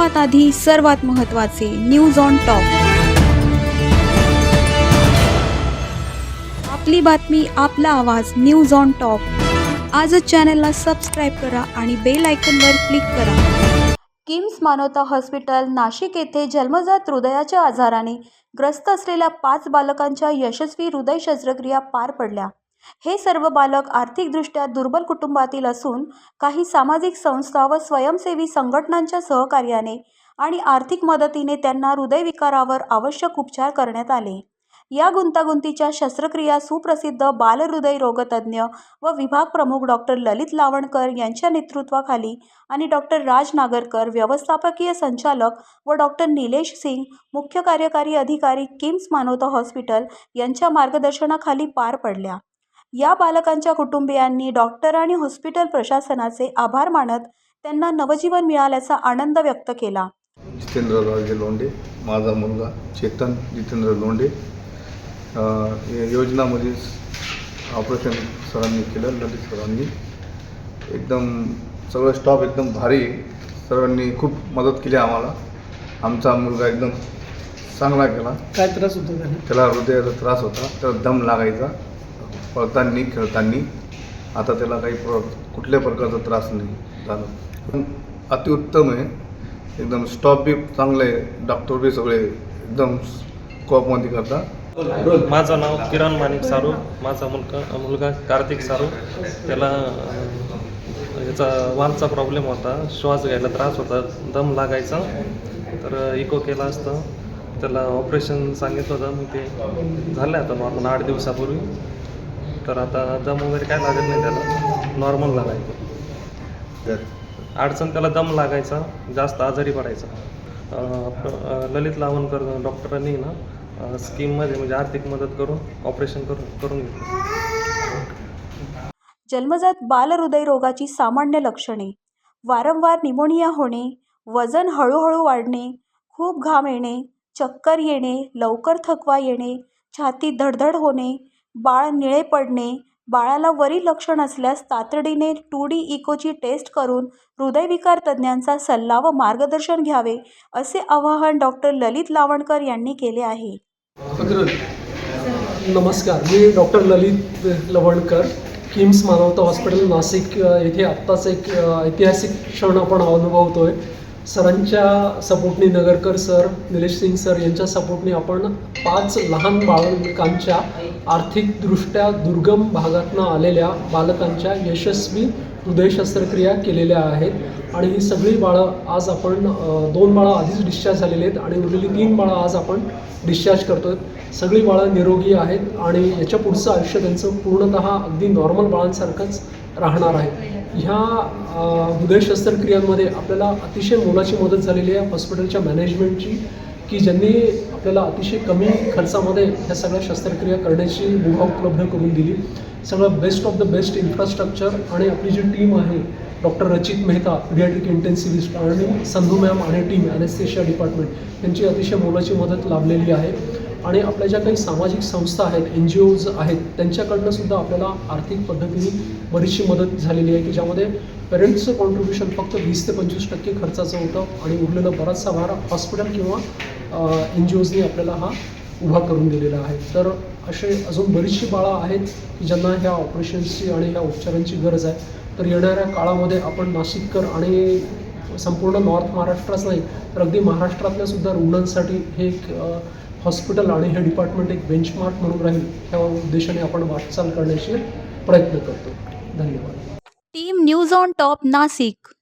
सर्वात आधी सर्वात महत्त्वाचे न्यूज ऑन टॉप आपली बातमी आपला आवाज न्यूज ऑन टॉप आजच चॅनलला सबस्क्राईब करा आणि बेल आयकनवर क्लिक करा. किम्स मानवता हॉस्पिटल नाशिक येथे जन्मजात हृदयाच्या आजाराने ग्रस्त असलेल्या पाच बालकांच्या यशस्वी हृदय शस्त्रक्रिया पार पडल्या. हे सर्व बालक आर्थिकदृष्ट्या दुर्बल कुटुंबातील असून काही सामाजिक संस्था व स्वयंसेवी संघटनांच्या सहकार्याने आणि आर्थिक मदतीने त्यांना हृदयविकारावर आवश्यक उपचार करण्यात आले. या गुंतागुंतीच्या शस्त्रक्रिया सुप्रसिद्ध बालहृदय रोगतज्ज्ञ व विभाग प्रमुख डॉक्टर ललित लावणकर यांच्या नेतृत्वाखाली आणि डॉक्टर राज नागरकर व्यवस्थापकीय संचालक व डॉक्टर निलेश सिंग मुख्य कार्यकारी अधिकारी किम्स मानवता हॉस्पिटल यांच्या मार्गदर्शनाखाली पार पडल्या. या बालकांच्या कुटुंबियांनी डॉक्टर आणि हॉस्पिटल प्रशासनाचे आभार मानत त्यांना नवजीवन मिळाल्याचा आनंद व्यक्त केला. जितेंद्र राजे लोंढे माझा मुलगा चेतन जितेंद्र लोंढे योजनामध्ये ऑपरेशन सरांनी केलं ललित सरांनी. एकदम सगळं स्टॉप एकदम भारी. सर्वांनी खूप मदत केली आम्हाला. आमचा मुलगा एकदम चांगला केला. काय त्रास होतो त्याला? त्याला हृदयाचा त्रास होता त्याला दम लागायचा. पळताना खेळताना आता त्याला काही प्र कुठल्या प्रकारचा त्रास नाही झाला. अतिउत्तम आहे. एकदम स्टॉप बी चांगलं आहे. डॉक्टर बी सगळे एकदम कॉपमध्ये करतात. माझं नाव किरण माणिक सारू. माझा मुलगा मुलगा कार्तिक सारू. त्याला याचा वालचा प्रॉब्लेम होता. श्वास घ्यायला त्रास होता. दम लागायचा. तर इको केला असतं. त्याला ऑपरेशन सांगितलं होतं. मग ते झालं आता नॉर्मल आठ दिवसापूर्वी. तर आता दम वगैरे काय लागत नाही त्याला. नॉर्मल लागायचं. अडचण त्याला दम लागायचा जास्त आजारी पडायचा. ललित लावणकर डॉक्टरांनी ना स्कीममध्ये म्हणजे आर्थिक मदत करून ऑपरेशन करून करून घेतलं. जन्मजात बालहृदय रोगाची सामान्य लक्षणे. वारंवार निमोनिया होणे वजन हळूहळू वाढणे खूप घाम येणे चक्कर येणे लवकर थकवा येणे छातीत धडधड होणे बाळ निळे पडणे बाळाला वरील लक्षण असल्यास तातडीने टू डी इकोची टेस्ट करून हृदयविकार तज्ज्ञांचा सल्ला व मार्गदर्शन घ्यावे असे आवाहन डॉक्टर ललित लावणकर यांनी केले आहे. नमस्कार. मी डॉक्टर ललित लवणकर किम्स मानवता हॉस्पिटल नाशिक येथे आत्ताच एक ऐतिहासिक क्षण आपण अनुभवतोय. सरांच्या सपोर्टने नगरकर सर निलेश सिंग सर यांच्या सपोर्टने आपण पाच लहान बालकांच्या आर्थिकदृष्ट्या दुर्गम भागातनं आलेल्या बालकांच्या यशस्वी हृदय शस्त्रक्रिया केलेल्या आहेत आणि ही सगळी बाळं आज आपण दोन बाळं आधीच डिस्चार्ज झालेली आहेत आणि उरलेली तीन बाळं आज आपण डिस्चार्ज करतो सगळी बाळं निरोगी आहेत आणि याच्या पुढचं आयुष्य त्यांचं पूर्णतः अगदी नॉर्मल बाळांसारखंच राहणार आहे. ह्या हृदय शस्त्रक्रियांमध्ये आपल्याला अतिशय मोलाची मदत झालेली आहे. हॉस्पिटलच्या मॅनेजमेंटची की ज्यांनी आपल्याला अतिशय कमी खर्चामध्ये ह्या सगळ्या शस्त्रक्रिया करण्याची मुभा उपलब्ध करून दिली. सगळं best of the best infrastructure आणि आपली जी टीम आहे डॉक्टर रचित मेहता पिडियाट्रिक इंटेन्सिव्हिस्ट आणि संधू मॅम आणि टीम ॲनेस्थेशिया डिपार्टमेंट यांची अतिशय मोलाची मदत लाभलेली आहे. आणि आपल्या ज्या काही सामाजिक संस्था आहेत एन जी ओज आहेत त्यांच्याकडनं सुद्धा आपल्याला आर्थिक पद्धतीने बरीचशी मदत झालेली आहे की ज्यामध्ये पेरेंट्सचं कॉन्ट्रीब्युशन फक्त वीस ते पंचवीस टक्के खर्चाचं होतं आणि उरलेला बराचसा भार हॉस्पिटल किंवा एन जी ओजनी आपल्याला हा उभा करून दिलेला आहे. तर असे अजून बरीचशी बाळं आहेत की ज्यांना ह्या ऑपरेशन्सची आणि ह्या उपचारांची गरज आहे. तर येणाऱ्या काळामध्ये आपण नाशिककर आणि संपूर्ण नॉर्थ महाराष्ट्राच नाही तर अगदी महाराष्ट्रातल्या सुद्धा रुग्णांसाठी हे एक हॉस्पिटल आणि हे डिपार्टमेंट एक बेंचमार्क म्हणून राहील. ह्या उद्देशाने आपण वाटचाल करण्याचे प्रयत्न करतो. धन्यवाद. Team news on top Nashik.